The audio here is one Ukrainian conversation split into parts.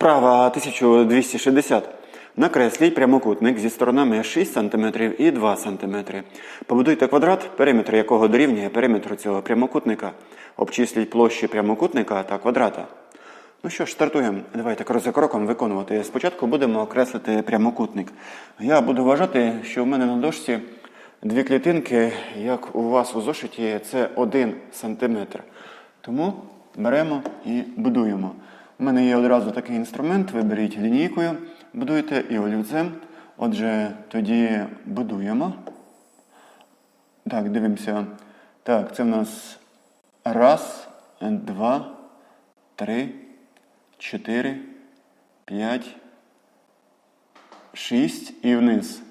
Вправа 1260. Накресліть прямокутник зі сторонами 6 см і 2 см. Побудуйте квадрат, периметр якого дорівнює периметру цього прямокутника. Обчисліть площі прямокутника та квадрата. Ну що ж, стартуємо. Давайте крок за кроком виконувати. Спочатку будемо окреслити прямокутник. Я буду вважати, що в мене на дошці дві клітинки, як у вас у зошиті, це 1 см. Тому беремо і будуємо. У мене є одразу такий інструмент, ви беріть лінійкою, будуєте і олівцем. Отже, тоді будуємо. Так, дивимося. Так, це в нас раз, два, три, чотири, п'ять, шість і вниз.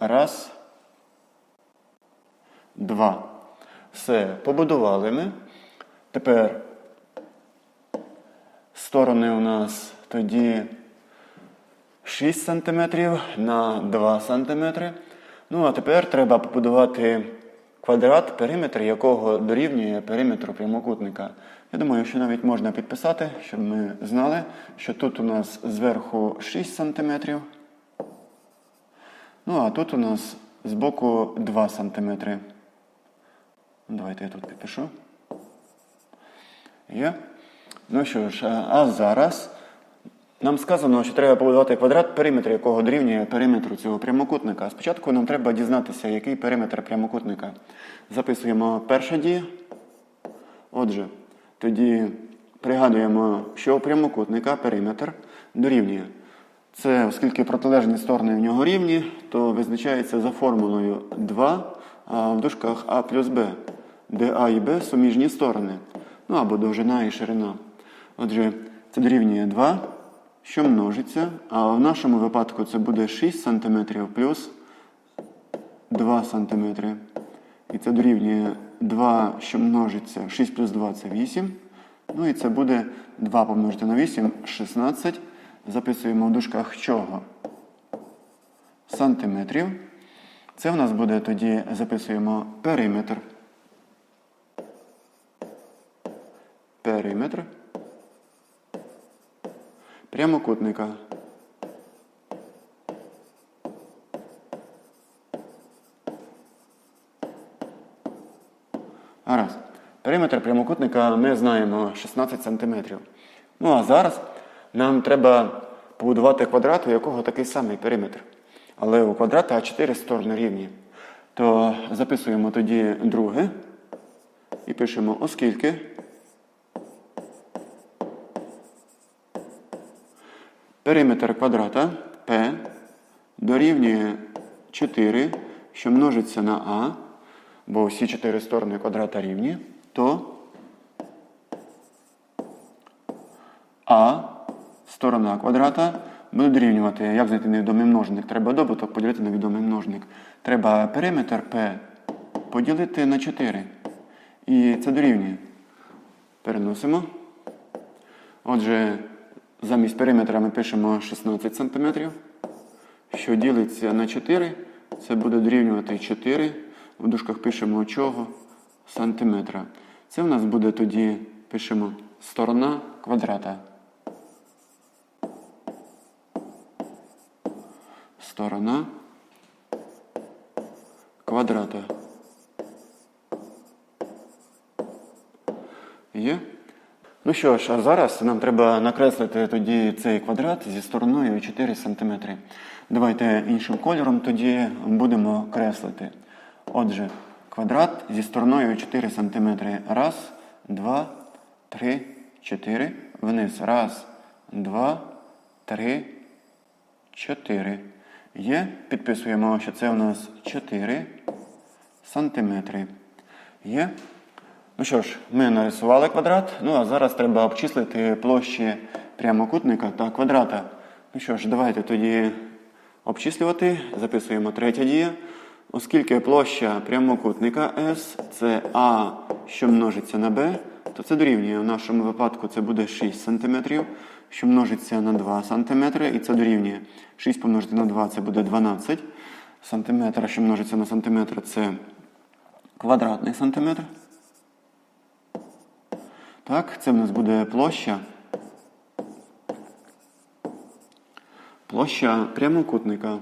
Раз, два. Все, побудували ми. Тепер сторони у нас тоді 6 см на 2 см. Ну, а тепер треба побудувати квадрат, периметр якого дорівнює периметру прямокутника. Я думаю, що навіть можна підписати, щоб ми знали, що тут у нас зверху 6 см. Ну, а тут у нас збоку 2 см. Давайте я тут підпишу. Є. Ну що ж, а- зараз нам сказано, що треба побудувати квадрат, периметр якого дорівнює периметру цього прямокутника. Спочатку нам треба дізнатися, який периметр прямокутника. Записуємо перша дія. Отже, тоді пригадуємо, що у прямокутника периметр дорівнює. Це, оскільки протилежні сторони в нього рівні, то визначається за формулою 2 а в дужках А плюс Б, де А і Б суміжні сторони. Ну або довжина і ширина. Отже, це дорівнює 2, що множиться, а в нашому випадку це буде 6 см плюс 2 см. І це дорівнює 2, що множиться, 6 плюс 2 це 8. Ну і це буде 2 помножити на 8, 16. Записуємо в дужках чого? Сантиметрів. Це в нас буде тоді, записуємо периметр. Периметр прямокутника. Гаразд. Периметр прямокутника ми знаємо 16 см. Ну а зараз нам треба побудувати квадрат, у якого такий самий периметр. Але у квадрата 4 сторони рівні. То записуємо тоді друге і пишемо, оскільки периметр квадрата P дорівнює 4, що множиться на А, бо всі чотири сторони квадрата рівні, то А сторона квадрата буде дорівнювати, як знайти невідомий множник. Треба добуток поділити на відомий множник. Треба периметр P поділити на 4. І це дорівнює. Переносимо. Отже, замість периметра ми пишемо 16 см, що ділиться на 4. Це буде дорівнювати 4. В дужках пишемо чого? Сантиметра. Це в нас буде тоді, пишемо сторона квадрата. Сторона квадрата. Є? Ну що ж, а зараз нам треба накреслити тоді цей квадрат зі стороною 4 см. Давайте іншим кольором тоді будемо креслити. Отже, квадрат зі стороною 4 см. Раз, два, три, чотири. Вниз. Раз, два, три, чотири. Є. Підписуємо, що це у нас 4 сантиметри. Є. Ну що ж, ми нарисували квадрат. Ну а зараз треба обчислити площі прямокутника та квадрата. Ну що ж, давайте тоді обчислювати. Записуємо третя дія. Оскільки площа прямокутника S це А, що множиться на Б, то це дорівнює. В нашому випадку це буде 6 см, що множиться на 2 см, і це дорівнює 6 помножити на 2 це буде 12 см, що множиться на сантиметр, це квадратний сантиметр. Так, це в нас буде площа Площа прямокутника.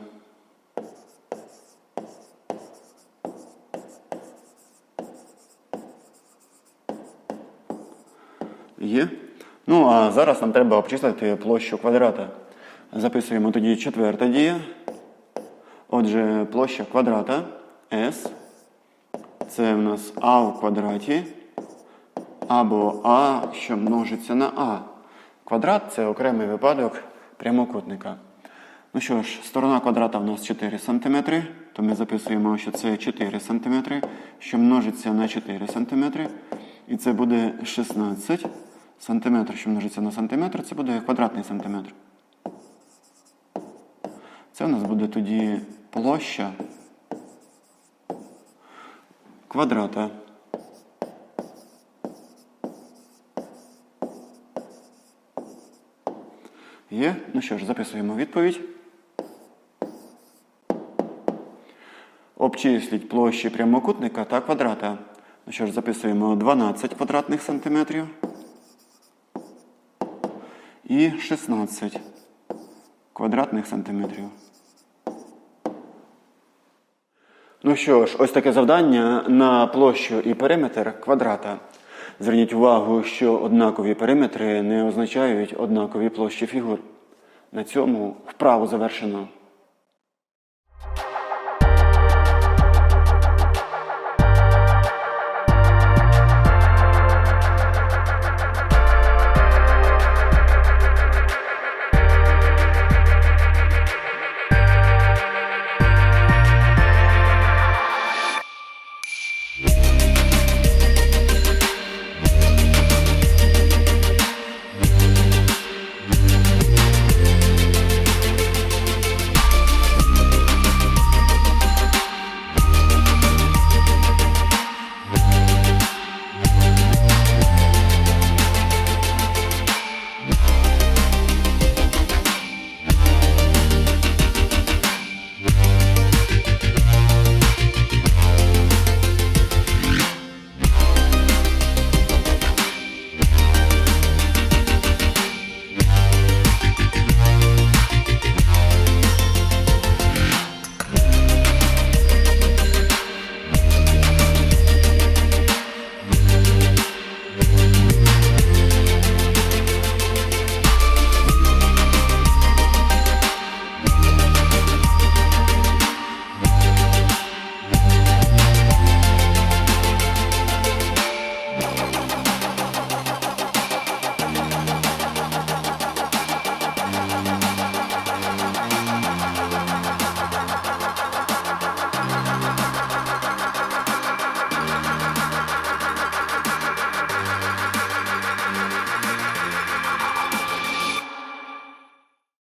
Є. Ну, а зараз нам треба обчислити площу квадрата. Записуємо тоді четверта дія. Отже, площа квадрата S. Це в нас А в квадраті. Або А, що множиться на А. Квадрат це окремий випадок прямокутника. Ну що ж, сторона квадрата в нас 4 см, то ми записуємо, що це 4 см, що множиться на 4 см. І це буде 16 см, що множиться на сантиметр, це буде квадратний сантиметр. Це у нас буде тоді площа квадрата. Є. Ну що ж, записуємо відповідь. Обчисліть площі прямокутника та квадрата. Ну що ж, записуємо 12 квадратних сантиметрів і 16 квадратних сантиметрів. Ну що ж, ось таке завдання на площу і периметр квадрата. Зверніть увагу, що однакові периметри не означають однакові площі фігур. На цьому вправо завершено.